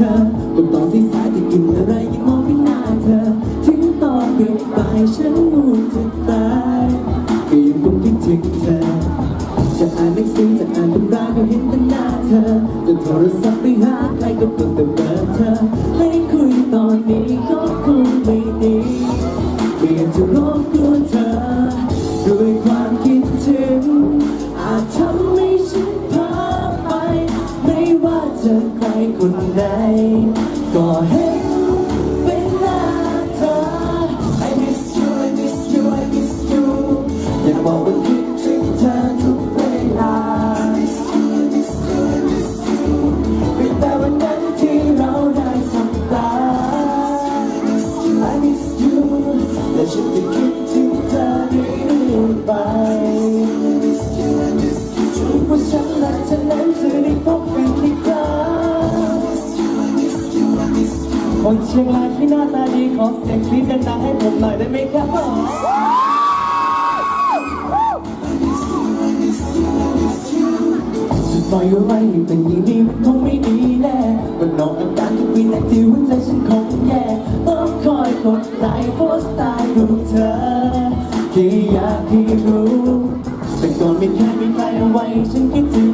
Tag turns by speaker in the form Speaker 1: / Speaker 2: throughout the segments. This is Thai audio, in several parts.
Speaker 1: เธอตรงตอนที่สายที่กินอะไรยังมองไม่หน้าเธอ ถึงตอนเบียดบ่ายฉันง่วงจะตายก็ยังคงคิดถึงเธอ จะอ่านหนังสือจะอ่านตำราก็เห็นแต่หน้าเธอ จะโทรศัพท์ไปหาใครก็เพิ่งแต่เบอร์เธอให้คุยตอนนี้ก็คงไม่ดีเปลี่ยนจะร ว่าจะใครคนใดก็เห็นเป็นหน้าเธอ I miss you I miss you I miss you อยากบอกว่าคิดถึงเธอ คนเชียงรายที่หน้าตาดีขอเสียงกรี๊ดดังๆให้ผมหน่อยได้ไหมครับปล่อยไว้ให้เป็นอย่างนี้มันคงไม่ดีแน่มันนอกอาการทุกวินาทีหัวใจฉันคงแย่ต้องคอยกดไลค์โพสต์ตายรูเธอแค่อยากให้รู้แต่ก่อนไม่เคยมีใครเอาไว้ฉันคิดถึง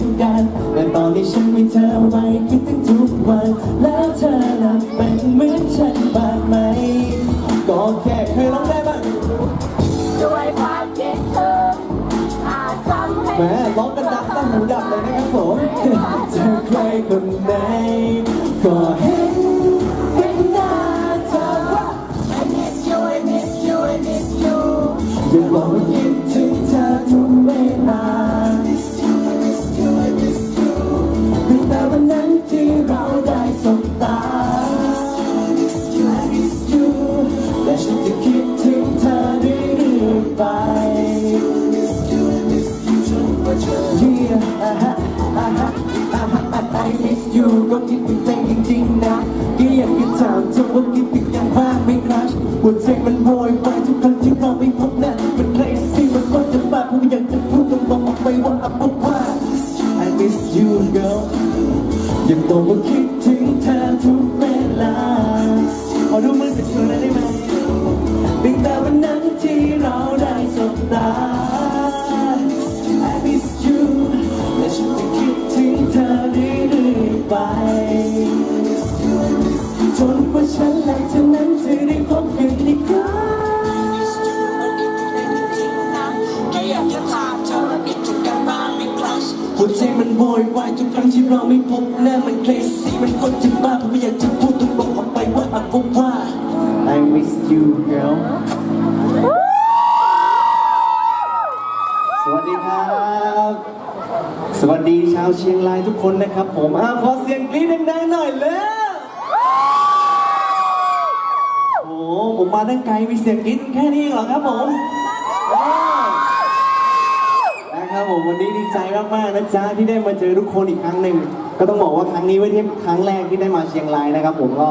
Speaker 1: ต่ตอนนี้ฉันมีเธอเอาไว้คิดถึงทุกวัน แล้วเธอล่ะเป็นเหมือนฉันบ้างไหม ก็แค่เคยร้องได้บ้าง
Speaker 2: ด้วยความคิดถึงอาจทำให้
Speaker 1: แหมร้องกันดังตั้งหูดับเลยนะครับผมเจอใครคนไหน อยๆไป Yeah, อ่าฮะอ่าฮะอ่าฮะ I miss you ก็คิดถึงใจจริงๆนะก็อยากจะถามเธอว่าคิดถึงยังบ้างไหมครัชหัวใจมันโวยวายทุกครั้งที่เราไม่พบหน้ามันเคยสิมันก็จะบ้าผมอยากจะพูดตรงๆออกไปว่าอับว่า I miss you girl ยังบอกว่าคิดถึงเธอทุกเวลาขอดูมือเป็นเธอได้ไหม จะคิดถึงเธอเรื่อยไปจนกว่าฉันและเธอนั้นจะได้พบกันอีกครั้ง
Speaker 2: แค่อยากจะถามเธอว่าคิดถึงกันบ้างไหมครัช
Speaker 1: หัวใจมันโวยวายทุกครั้งที่เราไม่พบหน้ามันเคลซี่มันคนจะบ้าผมไม่อยากจะพูดตรงๆออกไปว่าอักว่า I miss you girl สวัสดีชาวเชียงรายทุกคนนะครับ ผมอาขอเสียงกรี๊ดดังๆหน่อยเลยโอ้โหผมมาตั้งไกลมีเสียงกรี๊ดแค่นี้เหรอครับผมนะครับผมวันนี้ดีใจมากๆนะจ๊ะที่ได้มาเจอทุกคนอีกครั้งหนึ่งก็ต้องบอกว่าครั้งนี้ไม่ใช่ครั้งแรกที่ได้มาเชียงรายนะครับผมก็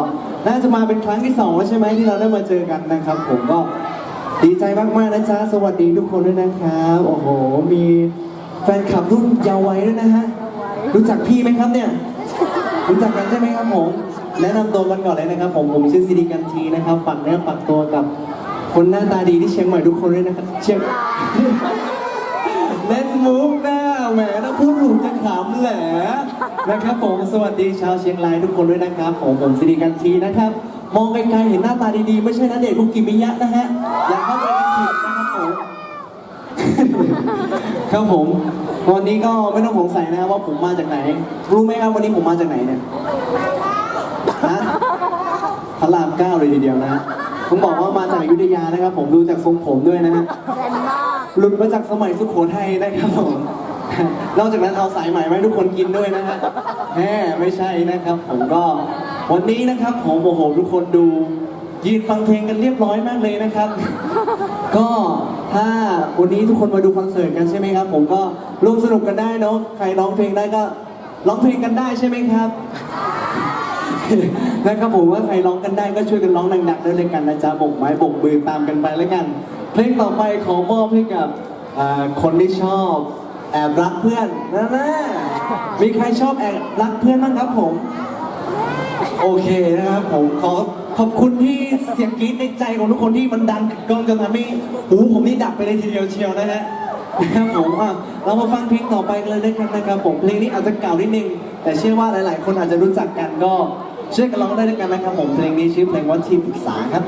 Speaker 1: น่าจะมาเป็นครั้งที่สองแล้วใช่ไหมที่เราได้มาเจอกันนะครับ ผมก็ดีใจมากๆนะจ๊ะสวัสดีทุกคนด้วยนะครับ โอ้โหมี แฟนคลับรุ่นเยาว์วัยด้วยนะฮะ รู้จักพี่ไหมครับเนี่ย รู้จักกันใช่ไหมครับผม แนะนำตัวกันก่อนเลยนะครับ ผม ผมชื่อสิริกันทีนะครับ ฝากเนื้อฝากตัวกับคนหน้าตาดีที่เชียงใหม่ทุกคนด้วยนะครับ เชียงเล่นมุกนะแหมถ้าพูดถูกจะขำแหละนะครับผม สวัสดีชาวเชียงรายทุกคนด้วยนะครับ ผมผมสิริกันทีนะครับ มองไกลๆเห็นหน้าตาดีๆ ไม่ใช่นัเดชคุกิมิยะนะฮะ อย่าเข้าใจผิดนะครับผม ครับผม วันนี้ก็ไม่ต้องสงสัยนะครับว่าผมมาจากไหน รู้ไหมครับวันนี้ผมมาจากไหนเนี่ยฮะพระรามเก้าเลยทีเดียวนะฮะผมบอกว่ามาจากอยุธยานะครับ ผมดูจากทรงผมด้วยนะฮะ
Speaker 2: แรงมาก
Speaker 1: หลุดมาจากสมัยสุโขทัยนะครับผมนอกจากนั้นเอาสายใหม่มาให้ทุกคนกินด้วยนะฮะแหมไม่ใช่นะครับ ผมก็วันนี้นะครับผมโอ้โหทุกคนดูยืนฟังเพลงกันเรียบร้อยมากเลยนะครับ ก็ถ้า วันนี้ทุกคนมาดูคอนเสิร์ตกันใช่ไหมครับ ผมก็ร่วมสนุกกันได้เนาะใครร้องเพลงได้ก็ร้องเพลงกันได้ใช่ไหมครับนะครับผมว่าใครร้องกันได้ก็ช่วยกันร้องดังๆด้วยเลยกันนะจ๊ะบกไม้บกมือตามกันไปแล้วกัน เพลงต่อไปขอมอบให้กับคนที่ชอบแอบรักเพื่อนนะนะมีใครชอบแอบรักเพื่อนบ้างครับผม โอเคนะครับผมขอ ขอบคุณที่เสียงกรี๊ดในใจของทุกคนที่มันดังกล้องจนทำให้หูผมนี่ดับไปเลยทีเดียวเชียวนะฮะนะครับผมอะเรามาฟังเพลงต่อไปกันเลยด้วยกันนะครับผมเพลงนี้อาจจะเก่านิดนึง แต่เชื่อว่าหลาย ๆ คนอาจจะรู้จักกันก็ช่วยกันร้องได้ด้วยกันนะครับผมเพลงนี้ชื่อเพลงว่าทีมปรึกษาครับ